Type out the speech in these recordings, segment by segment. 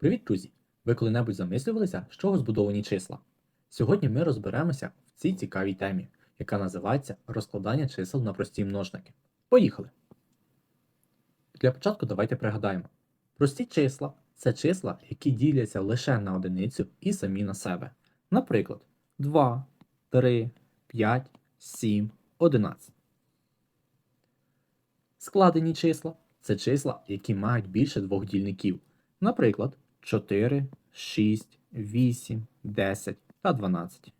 Привіт, друзі! Ви коли-небудь замислювалися, з чого збудовані числа? Сьогодні ми розберемося в цій цікавій темі, яка називається розкладання чисел на прості множники. Поїхали! Для початку давайте пригадаємо: прості числа це числа, які діляться лише на одиницю і самі на себе. Наприклад, 2, 3, 5, 7, 11. Складені числа це числа, які мають більше двох дільників. Наприклад, 4, 6, 8, 10 та 12.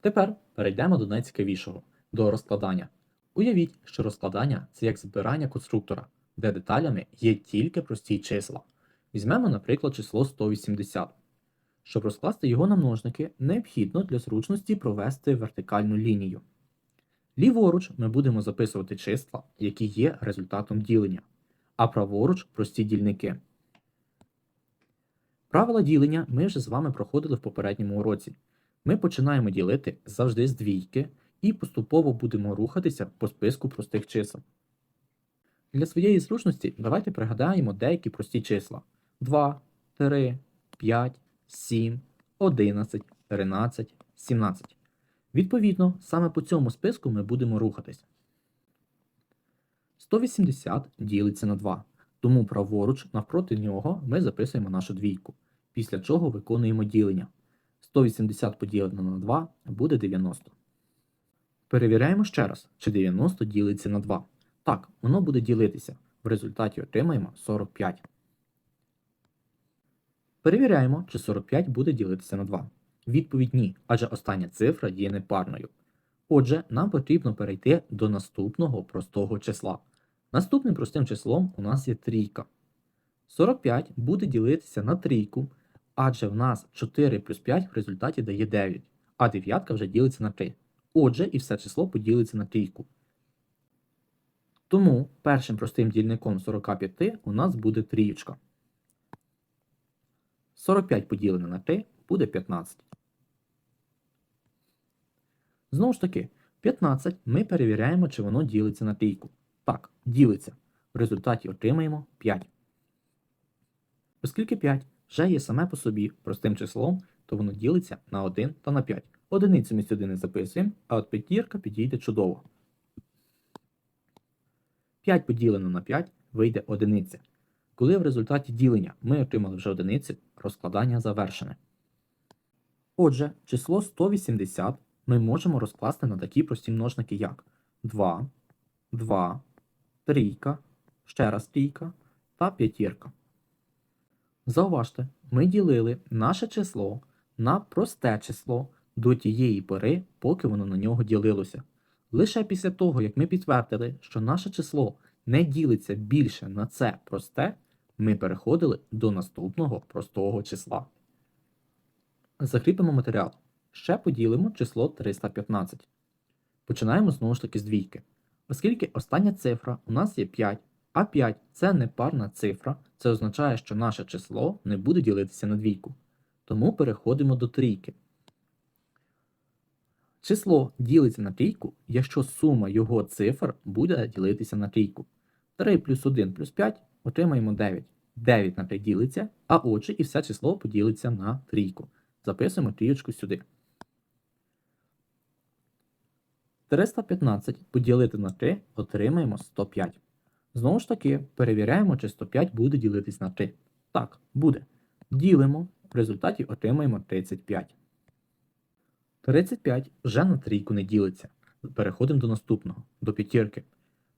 Тепер перейдемо до найцікавішого до розкладання. Уявіть, що розкладання це як збирання конструктора, де деталями є тільки прості числа. Візьмемо, наприклад, число 180. Щоб розкласти його на множники, необхідно для зручності провести вертикальну лінію. Ліворуч ми будемо записувати числа, які є результатом ділення, а праворуч прості дільники. Правила ділення ми вже з вами проходили в попередньому уроці. Ми починаємо ділити завжди з двійки і поступово будемо рухатися по списку простих чисел. Для своєї зручності давайте пригадаємо деякі прості числа: 2, 3, 5, 7, 11, 13, 17. Відповідно, саме по цьому списку ми будемо рухатись. 180 ділиться на 2, тому праворуч навпроти нього ми записуємо нашу двійку, після чого виконуємо ділення. 180 поділено на 2 буде 90. Перевіряємо ще раз, чи 90 ділиться на 2. Так, воно буде ділитися. В результаті отримаємо 45. Перевіряємо, чи 45 буде ділитися на 2. Відповідь ні, адже остання цифра є непарною. Отже, нам потрібно перейти до наступного простого числа. Наступним простим числом у нас є трійка. 45 буде ділитися на трійку, адже в нас 4 плюс 5 в результаті дає 9, а дев'ятка вже ділиться на 3. Отже, і все число поділиться на трійку. Тому першим простим дільником 45 у нас буде трієчка. 45 поділене на 3 буде 15. Знову ж таки, 15 ми перевіряємо, чи воно ділиться на трійку. Так, ділиться. В результаті отримаємо 5. Оскільки 5 вже є саме по собі простим числом, то воно ділиться на 1 та на 5. Одиницю ми сюди не записуємо, а от п'ятірка підійде чудово. 5 поділено на 5 вийде одиниця. Коли в результаті ділення ми отримали вже одиниці, розкладання завершене. Отже, число 180 ми можемо розкласти на такі прості множники, як 2, 2, трійка, ще раз трійка та п'ятірка. Зауважте, ми ділили наше число на просте число до тієї пори, поки воно на нього ділилося. Лише після того, як ми підтвердили, що наше число не ділиться більше на це просте, ми переходили до наступного простого числа. Закріпимо матеріал. Ще поділимо число 315. Починаємо знову ж таки з двійки. Оскільки остання цифра у нас є 5, а 5 це непарна цифра, це означає, що наше число не буде ділитися на двійку. Тому переходимо до трійки. Число ділиться на трійку, якщо сума його цифр буде ділитися на трійку. 3 плюс 1 плюс 5 отримаємо 9. 9 на 5 ділиться, а отже і все число поділиться на трійку. Записуємо трієчку сюди. 315 поділити на 3 отримаємо 105. Знову ж таки, перевіряємо, чи 105 буде ділитись на 3. Так, буде. Ділимо, в результаті отримаємо 35. 35 вже на трійку не ділиться. Переходимо до наступного, до п'ятірки.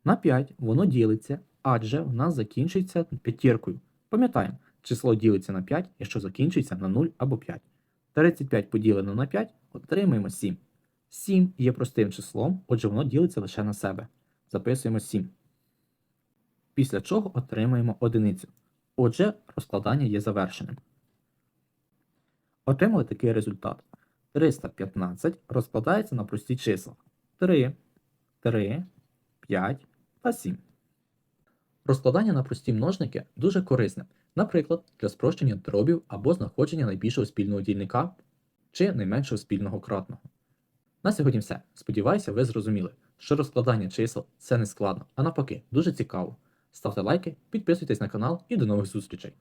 На 5 воно ділиться, адже в нас закінчується п'ятіркою. Пам'ятаємо, число ділиться на 5, якщо закінчується на 0 або 5. 35 поділено на 5 отримаємо 7. 7 є простим числом, отже воно ділиться лише на себе. Записуємо 7. Після чого отримаємо одиницю. Отже, розкладання є завершеним. Отримали такий результат. 315 розкладається на прості числа 3, 3, 5 та 7. Розкладання на прості множники дуже корисне, наприклад, для спрощення дробів або знаходження найбільшого спільного дільника чи найменшого спільного кратного. На сьогодні все. Сподіваюся, ви зрозуміли, що розкладання чисел це не складно, а навпаки, дуже цікаво. Ставте лайки, підписуйтесь на канал і до нових зустрічей!